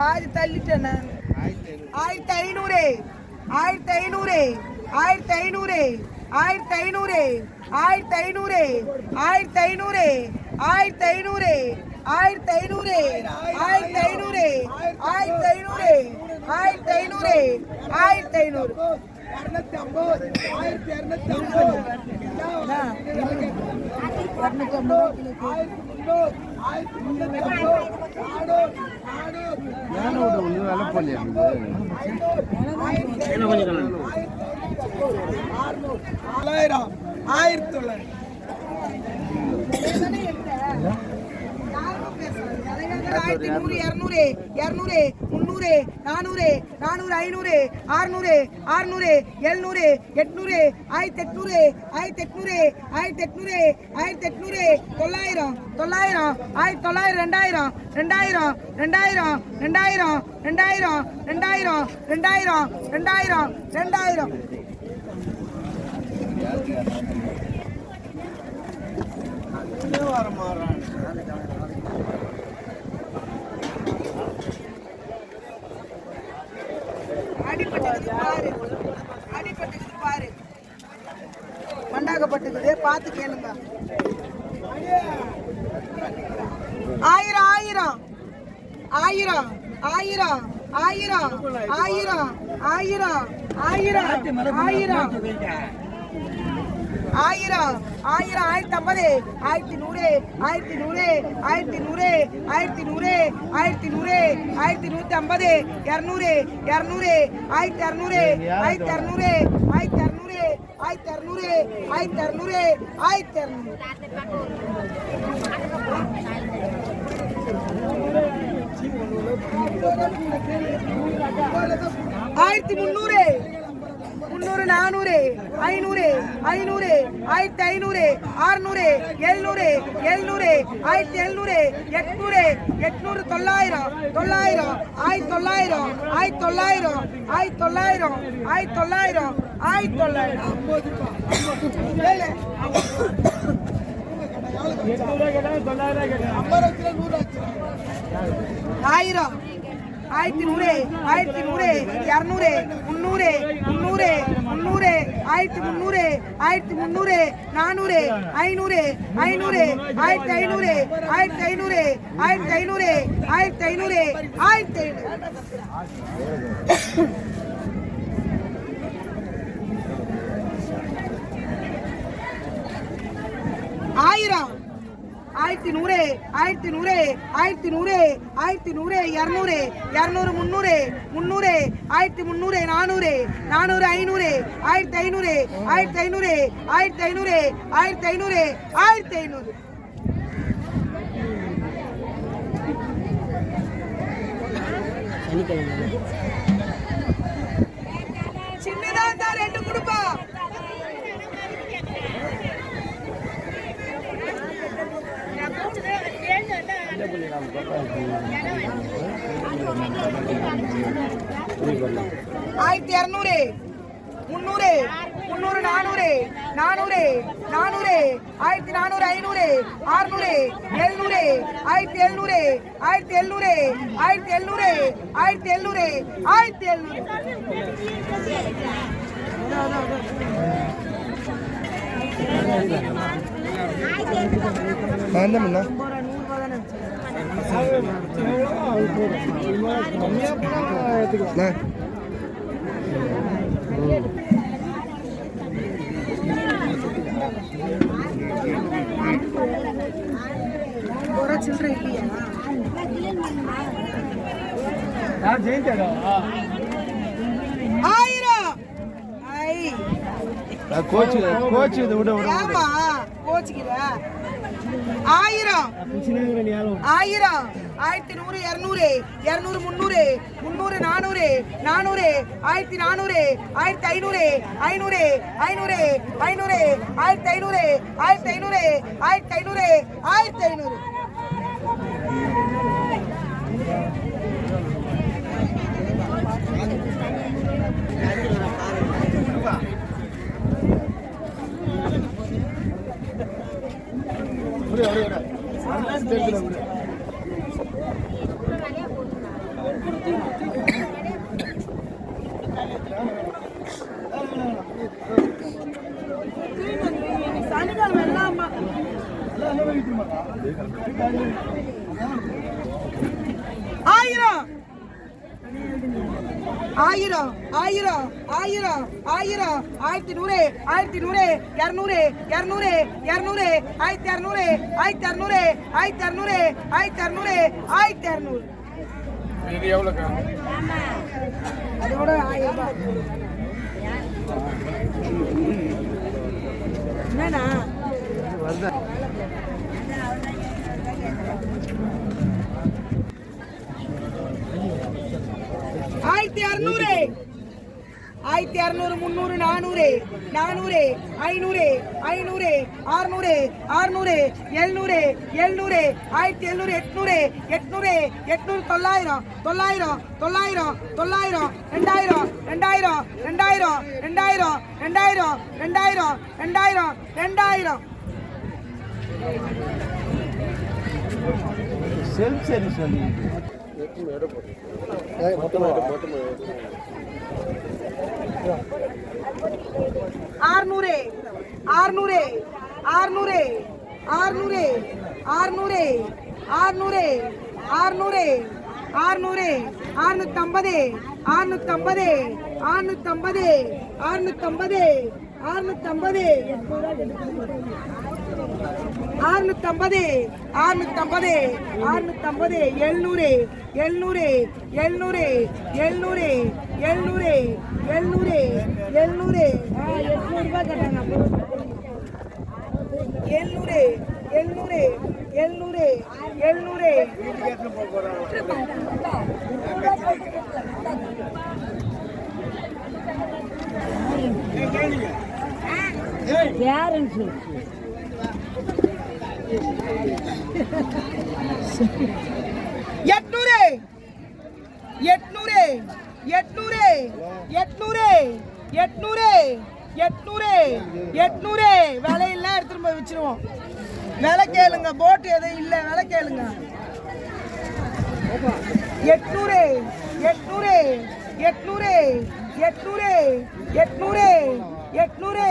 ஆயிரத்தி தள்ளிட்டேன் நான் ஆயிரத்தி ஐநூறு ஆயிரத்தி ஐநூறு ஆயிரத்தி ஐநூறு ஆயிரத்தி ஐநூறு ஆயிரத்தி ஐநூறு ஆயிரத்தி ஐநூறு ஆயிரத்தி ஐநூறு ஆயிரத்தி ஐநூறு ஆயிரத்தி ஐநூறு ஆயிரத்தி ஐநூறு ஆயிரத்தி ஐநூறு ஆயிரத்தி ஐநூறு இரநூத்தி ஐம்பது ஆயிரத்தி இரநூத்தி ஐம்பது இரநூத்தி ஐம்பது ஆயிரத்தி முந்நூறு ஆயிரத்தி முந்நூத்தி ஐம்பது நானூறு பள்ளி தொள்ளாயிரம். ஆயிரத்தி தொள்ளாயிரம். ஆயிரத்தி நூறு இரநூறு இரநூறு முந்நூறு நானூறு நானூறு ஐநூறு ஆறுநூறு ஆறுநூறு எழுநூறு எட்நூறு ஆயிரத்தி எட்நூறு ஆயிரத்தி எட்நூறு ஆயிரத்தி எட்நூறு ஆயிரத்தி எட்நூறு தொள்ளாயிரம் தொள்ளாயிரம் ஆயிரத்தி தொள்ளாயிரம் ரெண்டாயிரம் ரெண்டாயிரம் ரெண்டாயிரம் ரெண்டாயிரம் ரெண்டாயிரம் ரெண்டாயிரம் ரெண்டாயிரம் ரெண்டாயிரம் ரெண்டாயிரம். அடிபட்டுக்குது பார்த்து கேளுங்க ஆயிரம். ஆயிரம் ஆயிரம் ஆயிரம் ஆயிரம் ஆயிரம் ஆயிரம் ஆயிரம். ஆயிரம் ஆயிரம் ஆயிரம் ஆயிரத்தி ஐம்பது ஆயிரத்தி நூறு ஆயிரத்தி நூறு ஆயிரத்தி நூறு ஆயிரத்தி நூறு ஆயிரத்தி நூறு ஆயிரத்தி நூத்தி ஐம்பது இரநூறு இரநூறு ஆயிரத்தி இரநூறு ஆயிரத்தி இரநூறு ஆயிரத்தி இரநூறு తెర్నూరే ఆయ్ తెర్నూరే ఆయ్ తెర్నూరే ఆయ్ తెర్నూరే ஆயிரத்தி முந்நூறு முந்நூறு நானூறு ஐநூறு ஐநூறு ஆயிரத்தி ஐநூறு அறுநூறு எழுநூறு எழுநூறு ஆயிரத்தி எழுநூறு எட்நூறு எட்நூறு தொள்ளாயிரம் தொள்ளாயிரம் ஆயிரத்தி தொள்ளாயிரம் ஆயிரத்தி தொள்ளாயிரம் ஆயிரத்தி தொள்ளாயிரம் ஆயிரத்தி தொள்ளாயிரம் ஆயிரத்தி தொள்ளாயிரம். ஆயிரம். ஆயிரத்தி நூறு ஆயிரத்தி நூறு இரநூறு முந்நூறு முந்நூறு முந்நூறு ஆயிரத்தி முந்நூறு ஆயிரத்தி முந்நூறு நானூறு ஐநூறு ஐநூறு ஆயிரத்தி ஐநூறு ஆயிரத்தி ஐநூறு ஆயிரத்தி ஐநூறு ஆயிரத்தி ஐநூறு ஆயிரத்தி ஐநூறு. ஆயிரம். ஆயிரத்தி நூறு ஆயிரத்தி நூறு ஆயிரத்தி நூறு ஆயிரத்தி நூறு இரநூறு இரநூறு முந்நூறு முந்நூறு ஆயிரத்தி முந்நூறு நானூறு நானூறு ஐநூறு ஆயிரத்தி ஐநூறு ஆயிரத்தி ஐநூறு ஆயிரத்தி ஐநூறு ஆயிரத்தி ஐநூறு ஆயிரத்தி ஐநூறு. சின்னதா இருந்தா ரெண்டு கொடுப்பா. ஆயிரத்தி இரநூறு முந்நூறு முந்நூறு நானூறு நானூறு நானூறு ஆயிரத்தி நானூறு ஐநூறு ஆறுநூறு எழுநூறு ஆயிரத்தி எழுநூறு ஆயிரத்தி எழுநூறு ஆயிரத்தி எழுநூறு ஆயிரத்தி எழுநூறு ஆயிரத்தி எழுநூறு. என்ன பண்ணா கோச்சு கோச்சு இதை விட விட ஏமா கோச்சிக்கிற ஆயிரம். ஆயிரம். ஆயிரத்தி நூறு இரநூறு இரநூறு முந்நூறு முந்நூறு நானூறு நானூறு ஆயிரத்தி நானூறு ஆயிரத்தி ஐநூறு ஐநூறு ஐநூறு ஐநூறு ஆயிரத்தி ஐநூறு ஆயிரத்தி ஐநூறு ஆயிரத்தி ஐநூறு ஆயிரத்தி ஐநூறு. ஆயிரம். ஆயிரம் ஆயிரம் ஆயிரம் ஆயிரம். ஆயிரத்தி நூறு ஆயிரத்தி நூறு இரநூறு இரநூறு இரநூறு ஆயிரத்தி இரநூறு ஆயிரத்தி இரநூறு ஆயிரத்தி இரநூறு ஆயிரத்தி இரநூறு ஆயிரத்தி இரநூறு இது எவ்வளோக்கா? அதோட ஆயிரம் ரூபாய். என்னண்ணா ஆயிரத்தி அறுநூறு. ஆயிரத்தி அறுநூறு முந்நூறு நானூறு நானூறு ஐநூறு ஐநூறு அறுநூறு அறுநூறு எழுநூறு எழுநூறு ஆயிரத்தி எழுநூறு எட்நூறு எட்நூறு எட்நூறு தொள்ளாயிரம் தொள்ளாயிரம் தொள்ளாயிரம் தொள்ளாயிரம் ரெண்டாயிரம் ரெண்டாயிரம் ரெண்டாயிரம் ரெண்டாயிரம் ரெண்டாயிரம் ரெண்டாயிரம் ரெண்டாயிரம் ரெண்டாயிரம். செல்ஃப் சர்வீஸ் வந்து ஆறுநூறு ஆறுநூறு ஆறுநூறு ஆறுநூறு ஆறுநூறு ஆறுநூறு ஆறுநூறு ஆறுநூறு ஆறுநூத்தம்பது ஆறுநூத்தம்பது ஆறுநூத்தம்பது ஆறுநூத்தம்பது ஆறுநூத்தம்பது. ஆறுநூத்தம்பது ஆறுநூத்தம்பது ஆறுநூத்தம்பது எழுநூறு எழுநூறு எழுநூறு எழுநூறு எழுநூறு எழுநூறு எழுநூறு. எட்நூறு ரூபாய் கேட்டாங்க எழுநூறு எழுநூறு எழுநூறு எழுநூறு. எட்நூறு எட்நூறு எட்நூறு எட்நூறு எட்நூறு எட்நூறு எட்நூறு விலையெல்லாம் எடுத்துட்டு போய் வச்சிருவோம் விலை கேளுங்க போட்டு எதுவும் இல்லை விலை கேளுங்க எட்நூறு எட்நூறு எட்நூறு எட்நூறு எட்நூறு எட்நூறு